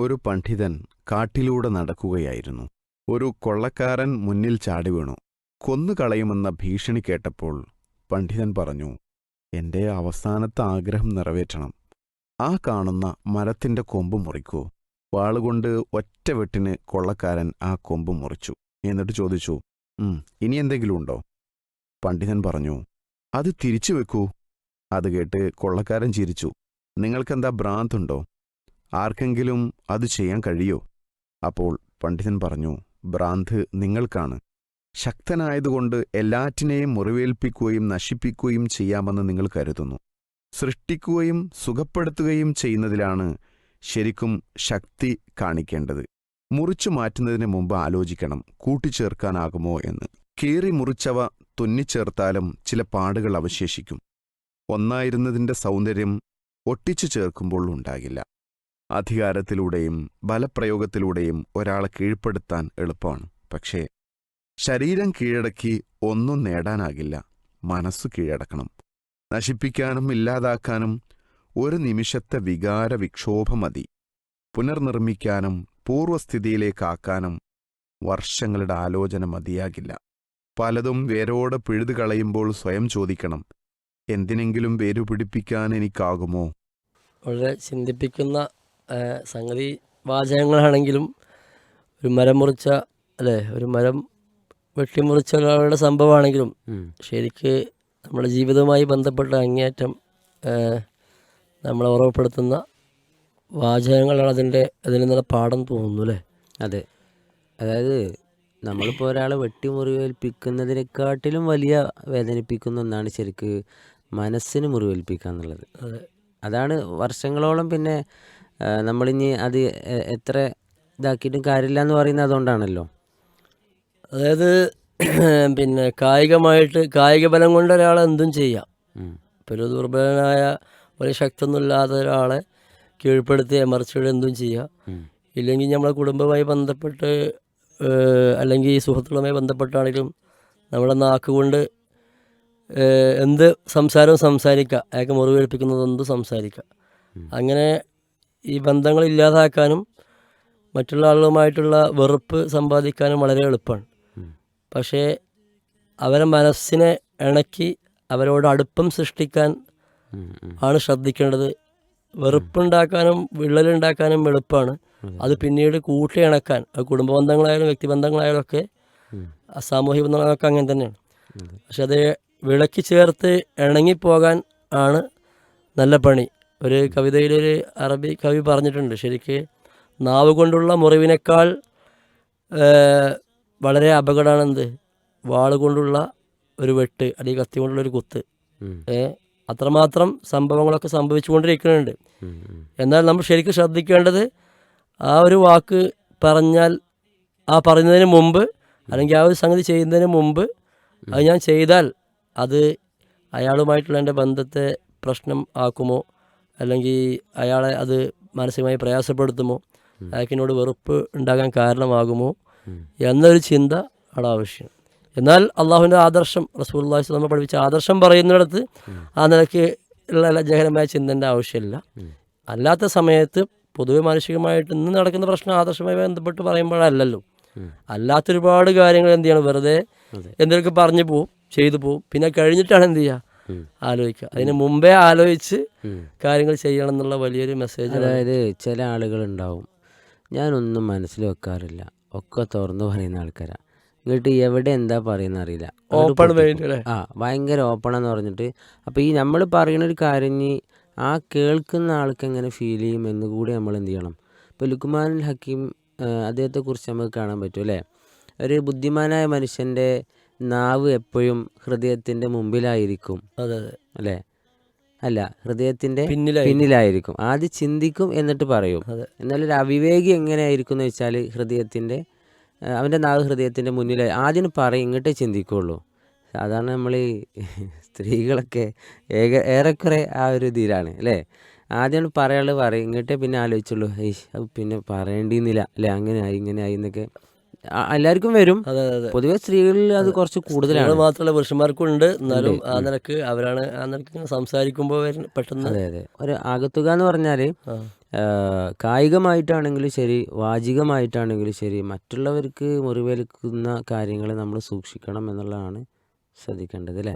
ഒരു പണ്ഡിതൻ കാട്ടിലൂടെ നടക്കുകയായിരുന്നു. ഒരു കൊള്ളക്കാരൻ മുന്നിൽ ചാടി വീണു. കൊന്നുകളയുമെന്ന ഭീഷണി കേട്ടപ്പോൾ പണ്ഡിതൻ പറഞ്ഞു എന്റെ അവസാനത്തെ ആഗ്രഹം നിറവേറ്റണം. ആ കാണുന്ന മരത്തിന്റെ കൊമ്പ് മുറിക്കൂ. വാളുകൊണ്ട് ഒറ്റ വെട്ടിന് കൊള്ളക്കാരൻ ആ കൊമ്പ് മുറിച്ചു. എന്നിട്ട് ചോദിച്ചു ഇനി എന്തെങ്കിലും ഉണ്ടോ? പണ്ഡിതൻ പറഞ്ഞു അത് തിരിച്ചു വെക്കൂ. അത് കേട്ട് കൊള്ളക്കാരൻ ചിരിച്ചു നിങ്ങൾക്കെന്താ ഭ്രാന്തുണ്ടോ? ആർക്കെങ്കിലും അത് ചെയ്യാൻ കഴിയോ? അപ്പോൾ പണ്ഡിതൻ പറഞ്ഞു ഭ്രാന്ത് നിങ്ങൾക്കാണ്. ശക്തനായതുകൊണ്ട് എല്ലാറ്റിനെയും മുറിവേൽപ്പിക്കുകയും നശിപ്പിക്കുകയും ചെയ്യാമെന്ന് നിങ്ങൾ കരുതുന്നു. സൃഷ്ടിക്കുകയും സുഖപ്പെടുത്തുകയും ചെയ്യുന്നതിലാണ് ശരിക്കും ശക്തി കാണിക്കേണ്ടത്. മുറിച്ചു മാറ്റുന്നതിന് മുമ്പ് ആലോചിക്കണം കൂട്ടിച്ചേർക്കാനാകുമോ എന്ന്. കീറി മുറിച്ചവ തുന്നിച്ചേർത്താലും ചില പാടുകൾ അവശേഷിക്കും. ഒന്നായിരുന്നതിന്റെ സൗന്ദര്യം ഒട്ടിച്ചു ചേർക്കുമ്പോൾ ഉണ്ടാകില്ല. അധികാരത്തിലൂടെയും ബലപ്രയോഗത്തിലൂടെയും ഒരാളെ കീഴ്പ്പെടുത്താൻ എളുപ്പമാണ്. പക്ഷേ ശരീരം കീഴടക്കി ഒന്നും നേടാനാകില്ല. മനസ്സ് കീഴടക്കണം. നശിപ്പിക്കാനും ഇല്ലാതാക്കാനും ഒരു നിമിഷത്തെ വികാര വിക്ഷോഭം മതി പുനർനിർമ്മിക്കാനും പൂർവസ്ഥിതിയിലേക്കാക്കാനും വർഷങ്ങളുടെ ആലോചന മതിയാകില്ല. പലതും വേരോടെ പിഴുതു കളയുമ്പോൾ സ്വയം ചോദിക്കണം എന്തിനെങ്കിലും വേരുപിടിപ്പിക്കാൻ എനിക്കാകുമോ? വളരെ ചിന്തിപ്പിക്കുന്ന സംഗതി വാചകങ്ങളാണെങ്കിലും ഒരു മരം മുറിച്ച അല്ലേ ഒരു മരം വെട്ടിമുറിച്ച ഒരാളുടെ സംഭവമാണെങ്കിലും. ശരിക്ക് നമ്മുടെ ജീവിതവുമായി ബന്ധപ്പെട്ട അങ്ങേയറ്റം നമ്മളെ ഓർമ്മപ്പെടുത്തുന്ന വാചകങ്ങളാണ് അതിന്റെ അതിൽ നിന്നുള്ള പാഠം തോന്നുന്നു അല്ലേ? അതെ. അതായത് നമ്മളിപ്പോൾ ഒരാളെ വെട്ടിമുറിവേൽപ്പിക്കുന്നതിനെക്കാട്ടിലും വലിയ വേദനിപ്പിക്കുന്ന ഒന്നാണ് ശരിക്ക് മനസ്സിന് മുറിവേൽപ്പിക്കുക എന്നുള്ളത്. അതാണ് വർഷങ്ങളോളം പിന്നെ നമ്മളിനി അത് എത്ര ഇതാക്കിയിട്ടും കാര്യമില്ല എന്ന് പറയുന്നത് അതുകൊണ്ടാണല്ലോ. അതായത് പിന്നെ കായികമായിട്ട് കായിക ബലം കൊണ്ട് ഒരാളെ എന്തും ചെയ്യാം. ഇപ്പോൾ ഒരു ദുർബലനായ ഒരു ശക്തിയൊന്നുമില്ലാത്ത ഒരാളെ കീഴ്പ്പെടുത്തി എമർച്ചയുടെ എന്തും ചെയ്യാം. ഇല്ലെങ്കിൽ നമ്മളെ കുടുംബമായി ബന്ധപ്പെട്ട് അല്ലെങ്കിൽ അല്ലെങ്കിൽ സുഹൃത്തുക്കളുമായി ബന്ധപ്പെട്ടാണെങ്കിലും നമ്മുടെ നാക്കുകൊണ്ട് കൊണ്ട് എന്ത് സംസാരവും സംസാരിക്കുക അയാൾക്ക് മുറിവേൽപ്പിക്കുന്നത് എന്ത് സംസാരിക്കുക അങ്ങനെ ഈ ബന്ധങ്ങൾ ഇല്ലാതാക്കാനും മറ്റുള്ള ആളുകളുമായിട്ടുള്ള വെറുപ്പ് സമ്പാദിക്കാനും വളരെ എളുപ്പമാണ്. പക്ഷേ അവരെ മനസ്സിനെ ഇണക്കി അവരോട് അടുപ്പം സൃഷ്ടിക്കാൻ. ആണ് ശ്രദ്ധിക്കേണ്ടത്. വെറുപ്പുണ്ടാക്കാനും വിള്ളലുണ്ടാക്കാനും എളുപ്പമാണ്. അത് പിന്നീട് കൂട്ടി ഇണക്കാൻ കുടുംബ ബന്ധങ്ങളായാലും വ്യക്തിബന്ധങ്ങളായാലും ഒക്കെ സാമൂഹ്യ സാമൂഹിക ബന്ധങ്ങളൊക്കെ അങ്ങനെ തന്നെയാണ്. പക്ഷെ അത് വിളക്കി ചേർത്ത് ഇണങ്ങിപ്പോകാൻ ആണ് നല്ല പണി. ഒരു കവിതയിലൊരു അറബി കവി പറഞ്ഞിട്ടുണ്ട്. ശരിക്ക് നാവ് കൊണ്ടുള്ള മുറിവിനേക്കാൾ വളരെ അപകടമാണെന്ത്? വാൾ കൊണ്ടുള്ള ഒരു വെട്ട് അല്ലെങ്കിൽ കത്തി കൊണ്ടുള്ള ഒരു കുത്ത്. അത്രമാത്രം സംഭവങ്ങളൊക്കെ സംഭവിച്ചുകൊണ്ടിരിക്കുന്നുണ്ട്. എന്നാൽ നമ്മൾ ശരിക്കും ശ്രദ്ധിക്കേണ്ടത് ആ ഒരു വാക്ക് പറഞ്ഞാൽ ആ പറയുന്നതിന് മുമ്പ് അല്ലെങ്കിൽ ആ ഒരു സംഗതി ചെയ്യുന്നതിന് മുമ്പ് അത് ഞാൻ ചെയ്താൽ അത് അയാളുമായിട്ടുള്ള എന്റെ ബന്ധത്തെ പ്രശ്നം ആക്കുമോ? അല്ലെങ്കിൽ അയാളെ അത് മാനസികമായി പ്രയാസപ്പെടുത്തുമോ? അയാൾക്കിനോട് വെറുപ്പ് ഉണ്ടാകാൻ കാരണമാകുമോ? എന്നൊരു ചിന്ത അവിടെ ആവശ്യം. എന്നാൽ അള്ളാഹുവിന്റെ ആദർശം റസൂൽ നമ്മൾ പഠിപ്പിച്ച ആദർശം പറയുന്നിടത്ത് ആ നിലയ്ക്ക് ഉള്ള ലജ്ജകരമായ ചിന്തന്റെ ആവശ്യമില്ല. അല്ലാത്ത സമയത്ത് പൊതുവെ മാനുഷികമായിട്ട് ഇന്ന് നടക്കുന്ന പ്രശ്നം ആദർശമായി ബന്ധപ്പെട്ട് പറയുമ്പോഴല്ലല്ലോ. അല്ലാത്ത അല്ലാത്തൊരുപാട് കാര്യങ്ങൾ എന്ത് ചെയ്യണം? വെറുതെ. എന്തെങ്കിലുമൊക്കെ പറഞ്ഞു പോവും ചെയ്തു പോവും. പിന്നെ കഴിഞ്ഞിട്ടാണ് എന്ത് ചെയ്യുക. ആലോചിക്കുക. അതിന് മുമ്പേ ആലോചിച്ച് കാര്യങ്ങൾ ചെയ്യണം എന്നുള്ള വലിയൊരു മെസ്സേജ് അതായത് ചില ആളുകൾ ഉണ്ടാവും ഞാനൊന്നും മനസ്സിൽ വെക്കാറില്ല. ഒക്കെ തുറന്നു പറയുന്ന ആൾക്കാരാ. എന്നിട്ട് എവിടെ എന്താ പറയുന്ന അറിയില്ല. ഓപ്പൺ ആ ഭയങ്കര ഓപ്പണെന്ന് പറഞ്ഞിട്ട്. അപ്പോൾ ഈ നമ്മൾ പറയുന്ന ഒരു കാര്യം ആ കേൾക്കുന്ന ആൾക്ക് എങ്ങനെ ഫീൽ ചെയ്യും എന്ന് കൂടി നമ്മൾ എന്ത് ചെയ്യണം? ഇപ്പോൾ ലുക്കുമാൻ ഹക്കീം അദ്ദേഹത്തെ അദ്ദേഹത്തെക്കുറിച്ച് നമുക്ക് കാണാൻ പറ്റും അല്ലേ? ഒരു ബുദ്ധിമാനായ മനുഷ്യന്റെ നാവ് എപ്പോഴും ഹൃദയത്തിന്റെ മുമ്പിലായിരിക്കും. അതെ അതെ. അല്ലേ? അല്ല ഹൃദയത്തിന്റെ പിന്നിലായിരിക്കും. ആദ്യം ചിന്തിക്കും എന്നിട്ട് പറയും. എന്നാലും എന്നാൽ ഒരു അവിവേകി എങ്ങനെയായിരിക്കും എന്ന് വെച്ചാൽ ഹൃദയത്തിന്റെ അവന്റെ നാവ് ഹൃദയത്തിന്റെ മുന്നിലായി. ആദ്യം പറയും ഇങ്ങോട്ടേ ചിന്തിക്കുള്ളൂ. സാധാരണ നമ്മൾ ഈ സ്ത്രീകളൊക്കെ ഏക ഏറെക്കുറെ ആ ഒരു ഇതിലാണ് അല്ലേ? ആദ്യം പറയാനുള്ളത് പറയും ഇങ്ങോട്ടേ പിന്നെ ആലോചിച്ചുള്ളൂ. ഏയ് അത് പിന്നെ പറയേണ്ടിന്നില്ല. അല്ലേ അങ്ങനെ ആയി ഇങ്ങനെ ആയി എന്നൊക്കെ എല്ലാവർക്കും വരും. അതെ അതെ പൊതുവെ സ്ത്രീകളിൽ അത് കുറച്ച് കൂടുതലാണ്. മാത്രമല്ല പുരുഷന്മാർക്കും ഉണ്ട് എന്നാലും. ആ നിലയ്ക്ക് അവരാണ് ആ നിലയ്ക്ക് സംസാരിക്കുമ്പോൾ പെട്ടെന്ന് അതെ അതെ. ഒരു ആകത്തുക എന്ന് പറഞ്ഞാൽ. കായികമായിട്ടാണെങ്കിലും ശരി വാചികമായിട്ടാണെങ്കിലും ശരി മറ്റുള്ളവർക്ക് മുറിവേൽക്കുന്ന കാര്യങ്ങൾ നമ്മൾ സൂക്ഷിക്കണം എന്നുള്ളതാണ് ശ്രദ്ധിക്കേണ്ടത് അല്ലേ?